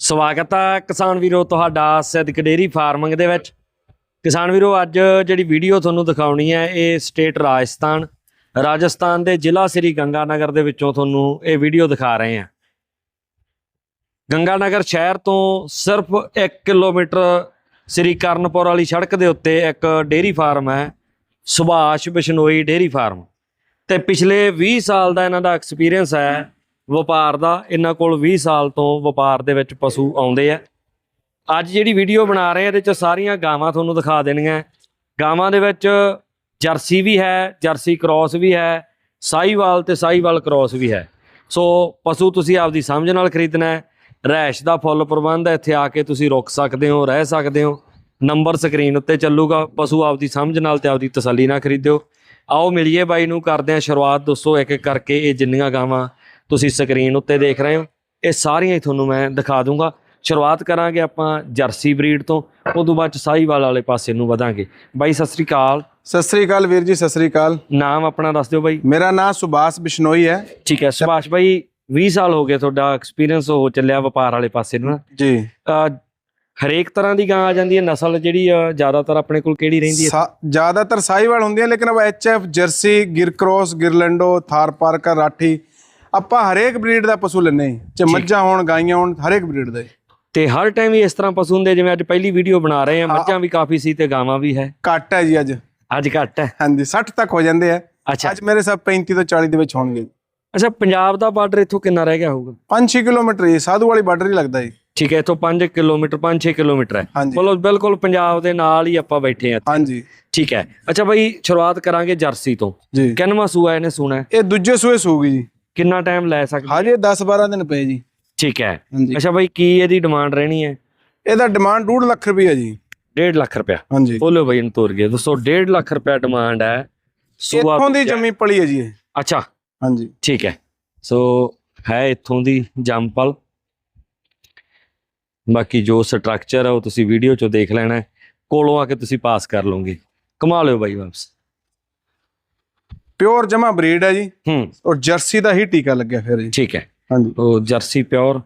ਸਵਾਗਤ ਹੈ ਕਿਸਾਨ ਵੀਰੋ ਤੁਹਾਡਾ ਸਿੱਧਕ ਡੇਰੀ ਫਾਰਮਿੰਗ ਦੇ ਵਿੱਚ। ਕਿਸਾਨ ਵੀਰੋ, ਅੱਜ ਜਿਹੜੀ ਵੀਡੀਓ ਤੁਹਾਨੂੰ ਦਿਖਾਉਣੀ ਹੈ, ਇਹ ਸਟੇਟ ਰਾਜਸਥਾਨ ਰਾਜਸਥਾਨ ਦੇ ਜ਼ਿਲ੍ਹਾ ਸ੍ਰੀ ਗੰਗਾਨਗਰ ਦੇ ਵਿੱਚੋਂ ਤੁਹਾਨੂੰ ਇਹ ਵੀਡੀਓ ਦਿਖਾ ਰਹੇ ਹਾਂ। ਗੰਗਾਨਗਰ ਸ਼ਹਿਰ ਤੋਂ ਸਿਰਫ 1 ਕਿਲੋਮੀਟਰ ਸ੍ਰੀ ਕਰਨਪੁਰ ਵਾਲੀ ਸੜਕ ਦੇ ਉੱਤੇ ਇੱਕ ਡੇਰੀ ਫਾਰਮ ਹੈ, ਸੁਭਾਸ਼ ਬਿਸ਼ਨੋਈ ਡੇਰੀ ਫਾਰਮ। ਤੇ ਪਿਛਲੇ 20 ਸਾਲ ਦਾ ਇਹਨਾਂ ਦਾ ਐਕਸਪੀਰੀਅੰਸ ਹੈ ਵਪਾਰ ਦਾ ਇਹਨਾਂ ਕੋਲ 20 ਸਾਲ ਤੋਂ ਵਪਾਰ ਦੇ ਵਿੱਚ ਪਸ਼ੂ ਆਉਂਦੇ ਆ। ਅੱਜ ਜਿਹੜੀ ਵੀਡੀਓ ਬਣਾ ਰਹੇ ਆ, ਇਹਦੇ ਚ ਸਾਰੀਆਂ ਗਾਵਾਂ ਤੁਹਾਨੂੰ ਦਿਖਾ ਦੇਣੀਆਂ। ਗਾਵਾਂ ਦੇ ਵਿੱਚ ਜਰਸੀ ਵੀ ਹੈ, ਜਰਸੀ ਕ੍ਰਾਸ ਵੀ ਹੈ ਸਾਈਵਾਲ ਤੇ ਸਾਈਵਾਲ ਕ੍ਰਾਸ ਵੀ ਹੈ। ਸੋ ਪਸ਼ੂ ਤੁਸੀਂ ਆਪਦੀ ਸਮਝ ਨਾਲ ਖਰੀਦਣਾ ਹੈ। ਰਹਿਸ਼ ਦਾ ਫੁੱਲ ਪ੍ਰਬੰਧ ਹੈ, ਇੱਥੇ ਆ ਕੇ ਤੁਸੀਂ ਰੁਕ ਸਕਦੇ ਹੋ, ਰਹਿ ਸਕਦੇ ਹੋ। ਨੰਬਰ ਸਕਰੀਨ ਉੱਤੇ ਚੱਲੂਗਾ। ਪਸ਼ੂ ਆਪਦੀ ਸਮਝ ਨਾਲ ਤੇ ਆਪਦੀ ਤਸੱਲੀ ਨਾਲ ਖਰੀਦਿਓ। ਆਓ ਮਿਲੀਏ ਬਾਈ ਨੂੰ, ਕਰਦੇ ਹਾਂ ਸ਼ੁਰੂਆਤ। ਦੋਸਤੋ ਇੱਕ ਇੱਕ ਕਰਕੇ ਇਹ ਜਿੰਨੀਆਂ ਗਾਵਾਂ ਤੁਸੀਂ ਸਕਰੀਨ ਉੱਤੇ ਦੇਖ ਰਹੇ ਹੋ। ਇਹ ਸਾਰੀਆਂ ਹੀ ਤੁਹਾਨੂੰ ਮੈਂ ਦਿਖਾ ਦੂੰਗਾ। ਸ਼ੁਰੂਆਤ ਕਰਾਂਗੇ ਆਪਾਂ ਜਰਸੀ ਬਰੀਡ ਤੋਂ ਉਦੋਂ ਬਾਅਦ ਸਾਹੀਵਾਲ ਵਾਲੇ ਪਾਸੇ ਨੂੰ ਵਧਾਂਗੇ। ਬਾਈ ਸਤਿ ਸ੍ਰੀ ਅਕਾਲ। ਸਤਿ ਸ੍ਰੀ ਅਕਾਲ ਵੀਰ ਜੀ ਸਤਿ ਸ੍ਰੀ ਅਕਾਲ। ਨਾਮ ਆਪਣਾ ਦੱਸ ਦਿਓ ਬਾਈ। ਮੇਰਾ ਨਾਮ ਸੁਭਾਸ਼ ਬਿਸ਼ਨੋਈ ਹੈ। ਠੀਕ ਹੈ ਸੁਭਾਸ਼ ਬਾਈ 20 ਸਾਲ ਹੋ ਗਏ ਤੁਹਾਡਾ ਐਕਸਪੀਰੀਅੰਸ ਹੋ ਚੱਲਿਆ ਵਪਾਰ ਵਾਲੇ ਪਾਸੇ ਨੂੰ ਜੀ। ਹਰੇਕ ਤਰ੍ਹਾਂ ਦੀ ਗਾਂ ਆ ਜਾਂਦੀ ਹੈ ਨਸਲ ਜਿਹੜੀ ਅਹ ਜ਼ਿਆਦਾਤਰ ਆਪਣੇ ਕੋਲ ਕਿਹੜੀ ਰਹਿੰਦੀ ਹੈ? ਜ਼ਿਆਦਾਤਰ ਸਾਈਵਾਲ ਹੁੰਦੀਆਂ ਲੇਕਿਨ ਅਬ HF jersey Gir cross Girolando Thar Parkar Rathi ਆਪਾਂ ਹਰੇਕ ਬਰੀਡ ਦਾ ਪਸ਼ੂ ਲੈਨੇ ਚ ਮੱਝਾਂ ਹੋਣ ਗਾਈਆਂ ਹੋਣ ਹਰੇਕ ਬਰੀਡ ਦਾ ਹੀ। ਤੇ ਹਰ ਟਾਈਮ ਹੀ ਇਸ ਤਰ੍ਹਾਂ ਪਸ਼ੂ ਹੁੰਦੇ ਜਿਵੇਂ ਅੱਜ ਪਹਿਲੀ ਵੀਡੀਓ ਬਣਾ ਰਹੇ ਆ ਮੱਝਾਂ ਵੀ ਕਾਫੀ ਸੀ ਤੇ ਗਾਵਾਂ ਵੀ ਹੈ। ਘੱਟ ਹੈ ਜੀ ਅੱਜ। ਅੱਜ ਘੱਟ ਹੈ। ਹਾਂਜੀ 60 ਤੱਕ ਹੋ ਜਾਂਦੇ ਆ। ਅੱਛਾ। ਅੱਜ ਮੇਰੇ ਸਭ 35 ਤੋਂ 40 ਦੇ ਵਿੱਚ ਹੋਣਗੇ। ਅੱਛਾ ਪੰਜਾਬ ਦਾ ਬਾਰਡਰ ਇੱਥੋਂ ਕਿੰਨਾ ਰਹਿ ਗਿਆ ਹੋਊਗਾ? 5-6 ਕਿਲੋਮੀਟਰ ਹੀ ਸਾਧੂ ਵਾਲੀ ਬਾਰਡਰ ਹੀ ਲੱਗਦਾ ਜੀ। ਠੀਕ ਹੈ ਇੱਥੋਂ 5 ਕਿਲੋਮੀਟਰ 5-6 ਕਿਲੋਮੀਟਰ ਹੈ। ਬੋਲੋ ਬਿਲਕੁਲ ਪੰਜਾਬ ਦੇ ਨਾਲ ਹੀ ਆਪਾਂ ਬੈਠੇ ਆ ਹਾਂਜੀ। ਠੀਕ ਹੈ। ਅੱਛਾ ਬਾਈ ਸ਼ੁਰੂਆਤ ਕਰਾਂਗੇ ਜਰਸੀ ਤੋਂ। ਕਿੰਨਵਾਂ ਸੂਆ ਇਹਨੇ ਸੁਣਾ ਇਹ ਦੂਜੇ ਸੂਏ ਸੂਗੀ ਜੀ। ਕਿੰਨਾ ਟਾਈਮ ਲੈ ਸਕਦਾ ਹਜੇ 10-12 ਦਿਨ ਪਏ ਜੀ। ਠੀਕ ਹੈ। ਹਾਂਜੀ। ਅੱਛਾ ਬਾਈ ਕੀ ਇਹਦੀ ਡਿਮਾਂਡ ਰਹਿਣੀ ਹੈ? ਇਹਦਾ ਡਿਮਾਂਡ 2 ਲੱਖ ਰੁਪਏ ਜੀ। 1.5 ਲੱਖ ਰੁਪਇਆ? ਹਾਂਜੀ। ਬੋਲੋ ਬਾਈ ਨੂੰ ਤੋਰ ਗਏ ਦੋਸਤੋ 1.5 ਲੱਖ ਰੁਪਇਆ ਡਿਮਾਂਡ ਹੈ। ਸੂਆ ਇੱਥੋਂ ਦੀ ਜੰਮੀ ਪਲੀ ਹੈ ਜੀ ਇਹ। ਅੱਛਾ। ਹਾਂਜੀ। ਠੀਕ ਹੈ। ਸੋ ਹੈ ਇੱਥੋਂ ਦੀ ਜੰਪਲ ਬਾਕੀ ਜੋ ਸਟਰਕਚਰ ਹੈ ਉਹ ਤੁਸੀਂ ਵੀਡੀਓ ਚੋਂ ਦੇਖ ਲੈਣਾ ਹੈ। ਕੋਲੋਂ ਆ ਕੇ ਤੁਸੀਂ ਪਾਸ ਕਰ ਲਓਗੇ। ਕਮਾ ਲਿਓ ਬਾਈ ਵਾਪਸ। ਪਿਓਰ ਜਮਾ ਬਰੀਡ ਹੈ ਜੀ। ਹੂੰ। ਔਰ ਜਰਸੀ ਦਾ ਹੀ ਟੀਕਾ ਲੱਗਿਆ ਫਿਰ ਜੀ ਠੀਕ ਹੈ। ਹਾਂਜੀ। ਉਹ ਜਰਸੀ ਪਿਓਰ।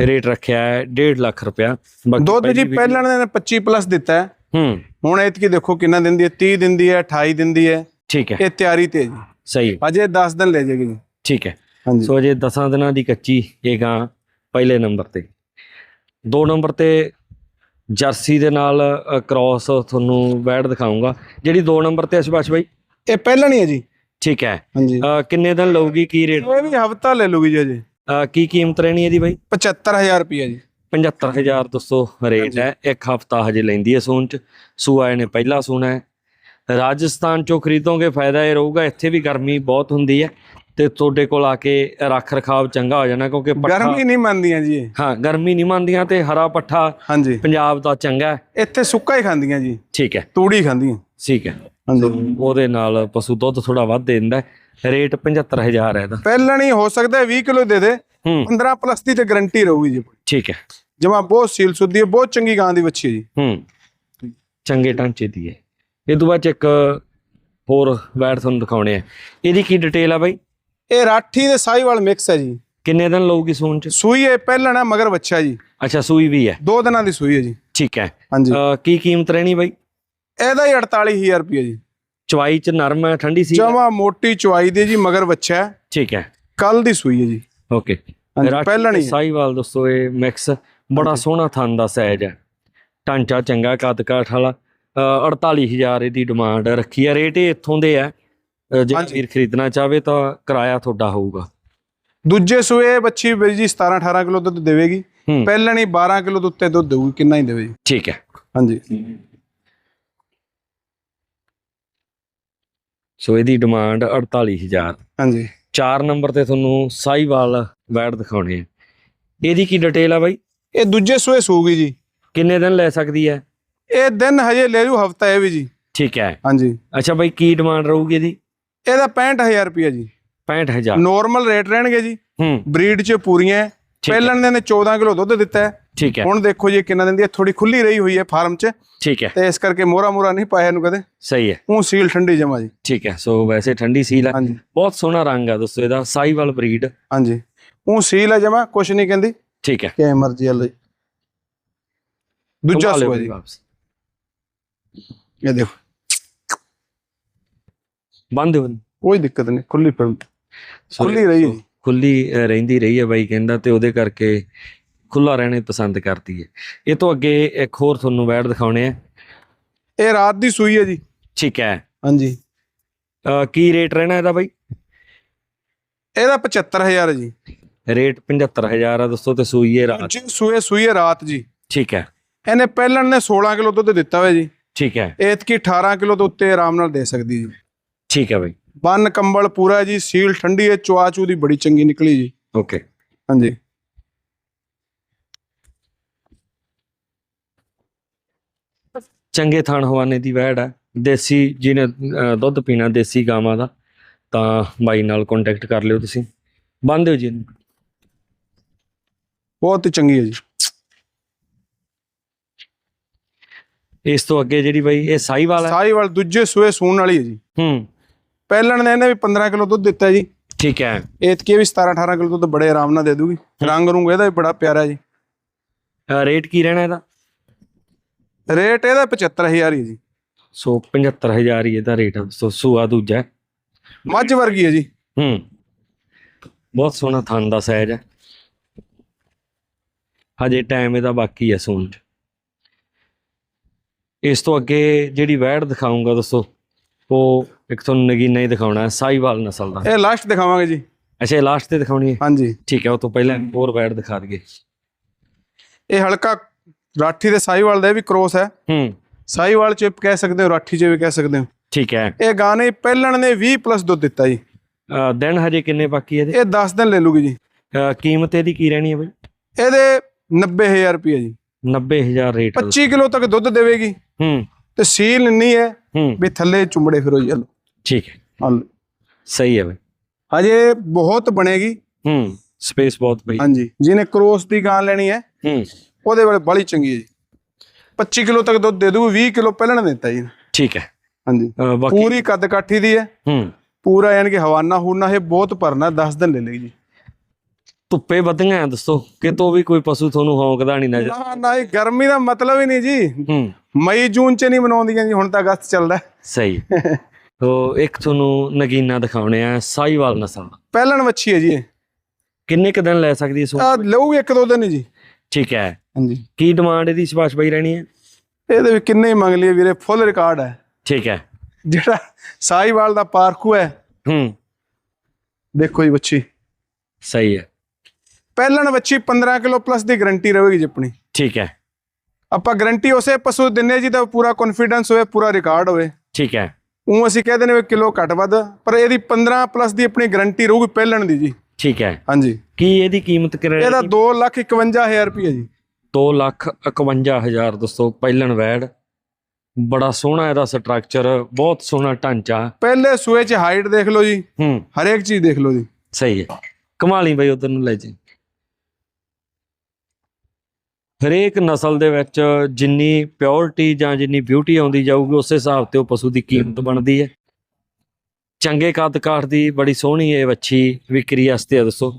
ਰੇਟ ਰੱਖਿਆ ਹੈ 1.5 ਲੱਖ ਰੁਪਇਆ। ਬਾਕੀ ਦੁੱਧ ਜੀ ਪਹਿਲੀ ਪਹਿਲਾਂ ਨੇ 25 ਪਲੱਸ ਦਿੱਤਾ ਹੈ। ਹੂੰ। ਹੁਣ ਐਤਕੀ ਦੇਖੋ ਕਿੰਨਾ ਦਿੰਦੀ ਹੈ 30 ਦਿੰਦੀ ਹੈ 28 ਦਿੰਦੀ ਹੈ। ਠੀਕ ਹੈ। ਇਹ ਤਿਆਰੀ ਤੇ ਹੈ ਜੀ। ਸਹੀ ਅਜੇ 10 ਦਿਨ ਲੈ ਜਾਏਗੀ ਜੀ। ਠੀਕ ਹੈ। ਹਾਂਜੀ। ਸੋ ਅਜੇ 10 ਦਿਨਾਂ ਦੀ ਕੱਚੀ ਇਹ ਗਾਂ ਪਹਿਲੇ ਨੰਬਰ ਤੇ। ਦੋ ਨੰਬਰ ਤੇ ਜਰਸੀ ਦੇ ਨਾਲ ਕ੍ਰਾਸ ਤੁਹਾਨੂੰ ਬੈਡ ਦਿਖਾਉਂਗਾ ਜਿਹੜੀ ਦੋ ਨੰਬਰ ਤੇ ਅਸ਼ਬਾਸ਼ ਬਾਈ? ਇਹ ਪਹਿਲਾਂ ਨਹੀਂ ਹੈ ਜੀ। ਠੀਕ ਹੈ। ਹਾਂਜੀ। ਕਿੰਨੇ ਦਿਨ ਲਊਗੀ ਕੀ ਰੇਟ ਇਹ ਵੀ ਹਫਤਾ ਲੈ ਲੂਗੀ ਜੀ ਅਜੇ। ਕੀ ਕੀਮਤ ਰਹਿਣੀ ਇਹਦੀ ਬਾਈ? 75000 ਰੁਪਏ ਜੀ। 75000 ਦੋਸਤੋ ਰੇਟ ਹੈ। ਇੱਕ ਹਫਤਾ ਹਜੇ ਲੈਂਦੀ ਹੈ ਸੂਨ ਚ। ਸੂਆ ਇਹਨੇ ਪਹਿਲਾ ਸੂਣਾ ਹੈ। ਰਾਜਸਥਾਨ ਚੋਂ ਖਰੀਦੋਗੇ ਫਾਇਦਾ ਇਹ ਰਹੂਗਾ। ਇੱਥੇ ਵੀ ਗਰਮੀ ਬਹੁਤ ਹੁੰਦੀ ਹੈ। ਤੇ ਤੁਹਾਡੇ ਕੋਲ ਆ ਕੇ ਰੱਖ ਰਖਾਵ ਚੰਗਾ ਹੋ ਜਾਣਾ ਕਿਉਂਕਿ ਪੱਠਾ ਗਰਮੀ ਨਹੀਂ ਮੰਨਦੀਆਂ ਜੀ। ਹਾਂ ਗਰਮੀ ਨਹੀਂ ਮੰਨਦੀਆਂ ਤੇ ਹਰਾ ਪੱਠਾ ਹਾਂਜੀ। ਪੰਜਾਬ ਦਾ ਚੰਗਾ ਇੱਥੇ ਸੁੱਕਾ ਹੀ ਖਾਂਦੀਆਂ ਜੀ। ਠੀਕ ਹੈ। ਤੂੜੀ ਖਾਂਦੀਆਂ। ਠੀਕ ਹੈ। ਹਾਂਜੀ। ਉਹਦੇ ਨਾਲ ਪਸ਼ੂ ਦੁੱਧ ਥੋੜਾ ਵੱਧ ਦੇ ਦਿੰਦਾ। ਰੇਟ 75000 ਹੈ ਇਹਦਾ। ਪਹਿਲਾਂ ਨਹੀਂ ਹੋ ਸਕਦਾ ਹੈ 20 ਕਿਲੋ ਦੇ ਦੇ। ਹੂੰ। 15 ਪਲੱਸ ਦੀ ਤੇ ਗਾਰੰਟੀ ਰਹੂਗੀ ਜੀ। ਠੀਕ ਹੈ। ਜਮਾ ਬਹੁਤ ਸੀਲ ਸੁੱਧੀ ਹੈ ਬਹੁਤ ਚੰਗੀ ਗਾਂ ਦੀ ਵੱਛੀ ਜੀ। ਹੂੰ। ਚੰਗੇ ਢਾਂਚੇ ਦੀ ਹੈ। ਇਹ ਤੋਂ ਬਾਅਦ ਇੱਕ ਹੋਰ ਵੈਟ ਤੁਹਾਨੂੰ ਦਿਖਾਉਣੇ ਆ। ਇਹਦੀ ਕੀ ਡਿਟੇਲ ਆ ਬਾਈ? ਇਹ ਰਾਠੀ ਦੇ ਸਾਈਵਾਲ ਮਿਕਸ ਹੈ ਜੀ। ਕਿੰਨੇ ਦਿਨ ਲਊਗੀ ਸੂਣ 'ਚ? ਸੂਈ ਹੈ ਪਹਿਲਾਂ ਨਾ ਮਗਰ ਬੱਚਾ ਜੀ। ਅੱਛਾ ਸੂਈ ਵੀ ਹੈ। ਦੋ ਦਿਨਾਂ ਦੀ ਸੂਈ ਹੈ ਜੀ। ਠੀਕ ਹੈ। ਹਾਂਜੀ। ਕੀ ਕੀਮਤ ਰਹਿਣੀ ਬਾਈ? ਇਹਦਾ ਹੀ 48000 ਰੁਪਏ ਜੀ। ਚਵਾਈ 'ਚ ਨਰਮ ਹੈ ਠੰਡੀ ਸੀ? ਜਮਾ ਮੋਟੀ ਚੁਆਈ ਦੀ ਜੀ ਮਗਰ ਬੱਚਾ ਹੈ। ਠੀਕ ਹੈ। ਕੱਲ ਦੀ ਸੂਈ ਹੈ ਜੀ। ਓਕੇ। ਹਾਂਜੀ, ਪਹਿਲਾਂ ਨਹੀਂ ਹੈ। ਸਾਈਵਾਲ ਦੋਸਤੋ ਇਹ ਮਿਕਸ ਬੜਾ ਸੋਹਣਾ ਥਣ ਦਾ ਸਾਈਜ਼ ਹੈ। ਢਾਂਚਾ ਚੰਗਾ ਕੱਦ ਕਾਠ ਵਾਲਾ ਅ, 48000 ਇਹਦੀ ਡਿਮਾਂਡ ਰੱਖੀ ਹੈ। ਰੇਟ ਇਹ ਇੱਥੋਂ ਦੇ ਹੈ ਜੇ ਹਾਂਜੀ। ਵੀਰ ਖਰੀਦਣਾ ਚਾਹਵੇ ਤਾਂ ਕਿਰਾਇਆ ਤੁਹਾਡਾ ਹੋਊਗਾ। ਦੂਜੇ ਸੂਏ ਬੱਚੀ ਜੀ 17 18 ਕਿਲੋ ਦੁੱਧ ਦੇਵੇਗੀ। ਹੂੰ। ਪਹਿਲਾਂ ਨਹੀਂ 12 ਕਿਲੋ ਦੁੱਧ ਤੇ ਦੁੱਧ ਦੇਊਗੀ ਕਿੰਨਾ ਹੀ ਦੇਵੇ ਜੀ। ਠੀਕ ਹੈ। ਹਾਂਜੀ। ਸੋ ਇਹਦੀ ਡਿਮਾਂਡ 48000 ਹਾਂਜੀ। 4 ਨੰਬਰ ਤੇ ਤੁਹਾਨੂੰ ਸਾਈਵਾਲ ਵੈਟ ਦਿਖਾਉਣੇ ਆ। ਇਹਦੀ ਕੀ ਡਿਟੇਲ ਆ ਬਾਈ? ਇਹ ਦੂਜੇ ਸੂਏ ਸੂਗੀ ਜੀ। ਕਿੰਨੇ ਦਿਨ ਲੈ ਸਕਦੀ ਹੈ? ਇਹ ਦਿਨ ਹਜੇ ਲੈ ਲੂ ਹਫਤਾ ਇਹ ਵੀ ਜੀ। ਠੀਕ ਹੈ। ਹਾਂਜੀ। ਅੱਛਾ ਬਾਈ ਕੀ ਡਿਮਾਂਡ ਰਹੂਗੀ ਇਹਦੀ? ਇਹਦਾ 65000 ਰੁਪਏ ਜੀ। 65000 ਨੋਰਮਲ ਰੇਟ ਰਹਿਣਗੇ ਜੀ। ਹੂੰ। ਬਰੀਡ 'ਚ ਪੂਰੀਆਂ ਹੈ। ਠੀਕ ਹੈ। ਪਹਿਲਾਂ ਨੇ ਨੇ 14 ਕਿਲੋ ਦੁੱਧ ਦਿੱਤਾ ਹੈ। ਠੀਕ ਹੈ। ਹੁਣ ਦੇਖੋ ਜੀ ਕਿੰਨਾ ਦਿੰਦੀ ਹੈ। ਥੋੜੀ ਖੁੱਲੀ ਰਹੀ ਹੋਈ ਹੈ ਫਾਰਮ 'ਚ। ਠੀਕ ਹੈ। ਤੇ ਇਸ ਕਰਕੇ ਮੋਰਾ ਮੋਰਾ ਨਹੀਂ ਪਾਇਆ ਇਹਨੂੰ ਕਦੇ। ਸਹੀ ਹੈ। ਉਹ ਸੀਲ ਠੰਡੀ ਜਮਾ ਜੀ। ਠੀਕ ਹੈ। ਸੋ ਵੈਸੇ ਠੰਡੀ ਸੀਲ ਹੈ। ਬਹੁਤ ਸੋਹਣਾ ਰੰਗ ਆ ਦੋਸਤੋ ਇਹਦਾ। ਸਾਈਵਾਲ ਬਰੀਡ। ਹਾਂਜੀ। ਉਹ ਸੀਲ ਹੈ ਜਮਾ ਕੁਛ ਨਹੀਂ ਕਹਿੰਦੀ। ਠੀਕ ਹੈ। ਕਿਵੇਂ ਮਰਜ਼ੀ ਜੀ ਦੂਜਾ ਬਈ ਜੀ। ਇਹ ਦੇਖੋ। ਬੰਦ ਦਿਓ ਕੋਈ ਦਿੱਕਤ ਨਹੀਂ ਖੁੱਲੀ ਫਿਰ ਖੁੱਲੀ ਰਹੀ। ਖੁੱਲੀ ਰਹਿੰਦੀ ਰਹੀ ਹੈ ਬਾਈ ਕਹਿੰਦਾ ਤੇ ਉਹਦੇ ਕਰਕੇ ਖੁੱਲਾ ਰਹਿਣੇ ਪਸੰਦ ਕਰਦੀ ਹੈ। ਇਹ ਤੋਂ ਅੱਗੇ ਇੱਕ ਹੋਰ ਤੁਹਾਨੂੰ ਵੈੜ ਦਿਖਾਉਣੇ ਆ। ਇਹ ਰਾਤ ਦੀ ਸੂਈ ਹੈ ਜੀ। ਠੀਕ ਹੈ। ਹਾਂਜੀ। ਕੀ ਰੇਟ ਰਹਿਣਾ ਇਹਦਾ ਬਾਈ? ਇਹਦਾ 75000 ਹੈ ਜੀ। ਰੇਟ 75000 ਆ ਦੋਸਤੋ ਤੇ ਸੂਈ ਹੈ ਰਾਤ। ਜੀ ਸੂਏ ਸੂਈ ਹੈ ਰਾਤ ਜੀ। ਠੀਕ ਹੈ। ਇਹਨੇ ਪਹਿਲਣ ਨੇ 16 ਕਿਲੋ ਦੁੱਧ ਦਿੱਤਾ ਹੋਇਆ ਜੀ। ਠੀਕ ਹੈ। ਐਤਕੀ 18 ਕਿਲੋ ਤੋਂ ਉੱਤੇ ਆਰਾਮ ਨਾਲ ਦੇ ਸਕਦੀ ਜੀ। ਠੀਕ ਹੈ ਬਾਈ। ਬੰਨ ਕੰਬਲ ਪੂਰਾ ਜੀ ਸੀਲ ਠੰਡੀ ਹੈ ਚੁਆ ਚੂ ਦੀ ਬੜੀ ਚੰਗੀ ਨਿਕਲੀ ਜੀ। ਓਕੇ। ਹਾਂਜੀ। ਚੰਗੇ ਥਾਣ ਹਵਾਨੇ ਦੀ ਵੈੜ ਹੈ। ਦੇਸੀ ਜਿਹਨੇ ਦੁੱਧ ਪੀਣਾ ਦੇਸੀ ਗਾਵਾਂ ਦਾ ਤਾਂ ਬਾਈ ਨਾਲ ਕੰਟੈਕਟ ਕਰ ਲਿਓ ਤੁਸੀਂ। ਬੰਦ ਦਿਓ ਜੀ। ਬਹੁਤ ਚੰਗੀ ਹੈ ਜੀ। ਇਸ ਤੋਂ ਅੱਗੇ ਜਿਹੜੀ ਬਾਈ ਇਹ ਸਾਈਵਾਲ ਹੈ? ਸਾਈਵਾਲ ਦੂਜੇ ਸੂਏ ਸੂਣ ਵਾਲੀ ਹੈ ਜੀ। ਹੂੰ। ਪਹਿਲਣ ਨੇ ਇਹਨੇ ਵੀ 15 ਕਿਲੋ ਦੁੱਧ ਦਿੱਤਾ ਜੀ। ਠੀਕ ਹੈ। ਐਤਕੀ ਵੀ 17 18 ਕਿਲੋ ਦੁੱਧ ਬੜੇ ਆਰਾਮ ਨਾਲ ਦੇ ਦੂਗੀ। ਰੰਗ ਰੂੰਗ ਇਹਦਾ ਵੀ ਬੜਾ ਪਿਆਰਾ ਜੀ। ਰੇਟ ਕੀ ਰਹਿਣਾ ਇਹਦਾ? ਰੇਟ ਇਹਦਾ 75000 ਹੀ ਜੀ। ਸੋ 75000 ਹੀ ਇਹਦਾ ਰੇਟ ਸੋ ਸੂਆ ਦੂਜਾ। ਮੱਝ ਵਰਗੀ ਹੈ ਜੀ। ਹੂੰ। ਬਹੁਤ ਸੋਹਣਾ ਥਣ ਦਾ ਸਾਈਜ਼ ਹੈ। ਹਜੇ ਟਾਈਮ ਇਹਦਾ ਬਾਕੀ ਹੈ ਸੂਣ ਇਸ ਤੋਂ ਅੱਗੇ ਜਿਹੜੀ ਵੈੜ ਦਿਖਾਉਂਗਾ ਦੋਸਤੋ ਉਹ ਇੱਕ ਤੁਹਾਨੂੰ ਨਗੀਨਾ ਹੀ ਦਿਖਾਉਣਾ ਹੈ ਸਾਈਵਾਲ ਨਸਲ ਦਾ। ਇਹ ਲਾਸਟ ਦਿਖਾਵਾਂਗੇ ਜੀ। ਅੱਛਾ ਲਾਸਟ ਤੇ ਦਿਖਾਉਣੀ ਹੈ? ਹਾਂਜੀ। ਠੀਕ ਹੈ ਉਹ ਤੋਂ ਪਹਿਲਾਂ ਹੋਰ ਵੈੜ ਦਿਖਾ ਦਈਏ। ਇਹ ਹਲਕਾ ਰਾਠੀ ਦੇ ਸਾਈਵਾਲ ਦਾ ਇਹ ਵੀ ਕ੍ਰੋਸ ਹੈ। ਹੂੰ। ਸਾਈਵਾਲ ਚ ਕਹਿ ਸਕਦੇ ਹੋ ਰਾਠੀ ਚ ਵੀ ਕਹਿ ਸਕਦੇ ਹੋ। ਠੀਕ ਹੈ। ਇਹ ਗਾਣੇ ਪਹਿਲਣ ਨੇ 20 ਪਲੱਸ ਦੁੱਧ ਦਿੱਤਾ ਜੀ। ਦਿਨ ਹਜੇ ਕਿੰਨੇ ਬਾਕੀ ਹੈ ਇਹ 10 ਦਿਨ ਲੈ ਲੂਗੀ ਜੀ। ਕੀਮਤ ਇਹਦੀ ਕੀ ਰਹਿਣੀ ਹੈ ਬਈ? ਇਹਦੇ 90000 ਰੁਪਏ ਜੀ। 90000 ਰੇਟ। 25 ਕਿਲੋ ਤੱਕ ਦੁੱਧ ਦੇਵੇਗੀ। ਹੂੰ। ਤੇ ਸੀਲ ਇੰਨੀ ਹੈ ਹੂੰ। ਵੀ ਥੱਲੇ ਚੁੰਬੜੇ ਫਿਰੋ ਜੀ ਹਲੋ ਠੀਕ ਹੈ। ਹਲ ਸਹੀ ਹੈ ਬਈ। ਹਜੇ ਬਹੁਤ ਬਣੇਗੀ। ਹੂੰ ਸਪੇਸ ਬਹੁਤ ਪਈ ਹਾਂਜੀ ਜਿਹਨੇ ਕ੍ਰੋਸ ਦੀ ਗਾਂ ਲੈਣੀ ਹੈ ਹੂੰ। ਉਹਦੇ ਵੇਲੇ ਬੜੀ ਚੰਗੀ ਹੈ ਜੀ। 25 ਕਿਲੋ ਤੱਕ ਦੁੱਧ ਦੇ ਦੂ 20 ਕਿਲੋ ਪਹਿਲਾਂ ਨੇ ਦਿੱਤਾ ਜੀ। ਠੀਕ ਹੈ। ਹਾਂਜੀ ਪੂਰੀ ਕੱਦ ਕਾਠੀ ਦੀ ਹੈ। ਹੂੰ। ਪੂਰਾ ਯਾਨੀ ਕਿ ਹਵਾਨਾ ਹੂਨਾ ਇਹ ਬਹੁਤ ਭਰਨਾ 10 ਦਿਨ ਲੈ ਲੇਗੀ ਜੀ। ਧੁੱਪੇ ਵਧੀਆਂ ਦੱਸੋ ਕਿਤੋਂ ਵੀ ਕੋਈ ਪਸ਼ੂ ਤੁਹਾਨੂੰ ਹੌਂਕਦਾ ਨਹੀਂ ਨਜ਼ਰ ਨਾ ਨਾ ਇਹ ਗਰਮੀ ਦਾ ਮਤਲਬ ਹੀ ਨਹੀਂ ਜੀ। ਹੂੰ। ਮਈ ਜੂਨ ਚ ਨਹੀਂ ਮਨਾਉਂਦੀਆਂ ਜੀ ਹੁਣ ਤਾਂ ਅਗਸਤ ਚੱਲਦਾ। ਸਹੀ। ਤੋ ਇੱਕ ਤੁਹਾਨੂੰ ਨਗੀਨਾ ਦਿਖਾਉਣੇ ਆ ਸਾਈਵਾਲ ਨਸਲ ਦਾ। ਪਹਿਲਣ ਵੱਛੀ ਹੈ ਜੀ ਇਹ। ਕਿੰਨੇ ਕ ਦਿਨ ਲੈ ਸਕਦੀ ਇਸ ਆ ਲਊਗੀ ਇੱਕ ਦੋ ਦਿਨ ਹੀ ਜੀ। ਠੀਕ ਹੈ। ਹਾਂਜੀ। ਕੀ ਡਿਮਾਂਡ ਇਹਦੀ ਸਪਾਸ਼ ਬਈ ਰਹਿਣੀ ਹੈ? ਇਹਦੇ ਵੀ ਕਿੰਨੇ ਹੀ ਮੰਗ ਲਈਏ ਵੀਰੇ ਫੁੱਲ ਰਿਕਾਰਡ ਹੈ। ਠੀਕ ਹੈ। ਜਿਹੜਾ ਸਾਈਵਾਲ ਦਾ ਪਾਰਖੂ ਹੈ। ਹੂੰ। ਦੇਖੋ ਜੀ ਵੱਛੀ। ਸਹੀ ਹੈ। ਪਹਿਲਣ ਵੱਛੀ 15 ਕਿਲੋ ਪਲੱਸ ਦੀ ਗਾਰੰਟੀ ਰਹੇਗੀ ਜੀ ਆਪਣੀ। ਠੀਕ ਹੈ। ਆਪਾਂ ਗਾਰੰਟੀ ਉਸੇ ਪਸ਼ੂ ਦਿੰਨੇ ਜੀ ਤਾਂ ਪੂਰਾ ਕੌਨਫੀਡੈਂਸ ਹੋਵੇ ਪੂਰਾ ਰਿਕਾਰਡ ਹੋਵੇ। ਠੀਕ ਹੈ। ਉਹ ਅਸੀਂ ਕਹਿ ਵੀ ਕਿਲੋ ਘੱਟ ਵੱਧ ਪਰ ਇਹਦੀ 15 ਪਲੱਸ ਦੀ ਆਪਣੀ ਗਾਰੰਟੀ ਰਹੂਗੀ ਪਹਿਲਣ ਦੀ ਜੀ। ਠੀਕ ਹੈ। ਹਾਂਜੀ। ਕੀ ਇਹਦੀ ਕੀਮਤ ਕਿੰਨੀ ਇਹਦਾ 251000 ਰੁਪਏ ਜੀ। 2 ਲੱਖ 51000 ਦੋਸਤੋ ਪਹਿਲਣ ਵੈੜ। ਬੜਾ ਸੋਹਣਾ ਇਹਦਾ ਸਟਰਕਚਰ ਬਹੁਤ ਸੋਹਣਾ ਢਾਂਚਾ। ਪਹਿਲੇ ਸੂਏ 'ਚ ਹਾਈਟ ਦੇਖ ਲਓ ਜੀ। ਹੂੰ। ਹਰੇਕ ਚੀਜ਼ ਦੇਖ ਲਓ ਜੀ। ਸਹੀ ਹੈ। ਕਮਾਲੀ ਬਈ ਉਧਰ ਨੂੰ ਲੈ ਜੀ। ਹਰੇਕ ਨਸਲ ਦੇ ਵਿੱਚ ਜਿੰਨੀ ਪਿਓਰਿਟੀ ਜਾਂ ਜਿੰਨੀ ਬਿਊਟੀ ਆਉਂਦੀ ਜਾਊਗੀ ਉਸੇ ਹਿਸਾਬ ਤੇ ਉਹ ਪਸ਼ੂ ਦੀ ਕੀਮਤ ਬਣਦੀ ਹੈ। ਚੰਗੇ ਕੱਦ ਕਾਠ ਦੀ ਬੜੀ ਸੋਹਣੀ ਇਹ ਵੱਛੀ ਵਿਕਰੀ ਵਾਸਤੇ ਦੱਸੋ।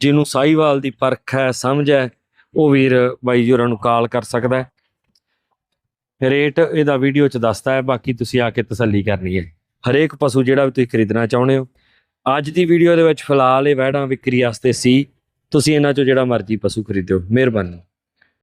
ਜਿਹਨੂੰ ਸਾਈਵਾਲ ਦੀ ਪਰਖ ਹੈ ਸਮਝ ਹੈ ਉਹ ਵੀਰ ਬਾਈ ਜੀ ਹੋਰਾਂ ਨੂੰ ਕਾਲ ਕਰ ਸਕਦਾ ਹੈ। ਰੇਟ ਇਹਦਾ ਵੀਡੀਓ ਚ ਦੱਸਦਾ ਹੈ ਬਾਕੀ ਤੁਸੀਂ ਆ ਕੇ ਤਸੱਲੀ ਕਰਨੀ ਹੈ। ਹਰੇਕ ਪਸ਼ੂ ਜਿਹੜਾ ਵੀ ਤੁਸੀਂ ਖਰੀਦਣਾ ਚਾਹੁੰਦੇ ਹੋ ਅੱਜ ਦੀ ਵੀਡੀਓ ਦੇ ਵਿੱਚ ਫਿਲਹਾਲ ਇਹ ਵੈੜਾਂ ਵਿਕਰੀ ਵਾਸਤੇ ਸੀ। ਤੁਸੀਂ ਇਹਨਾਂ ਚੋਂ ਜਿਹੜਾ ਮਰਜ਼ੀ ਪਸ਼ੂ ਖਰੀਦਿਓ ਮਿਹਰਬਾਨੀ।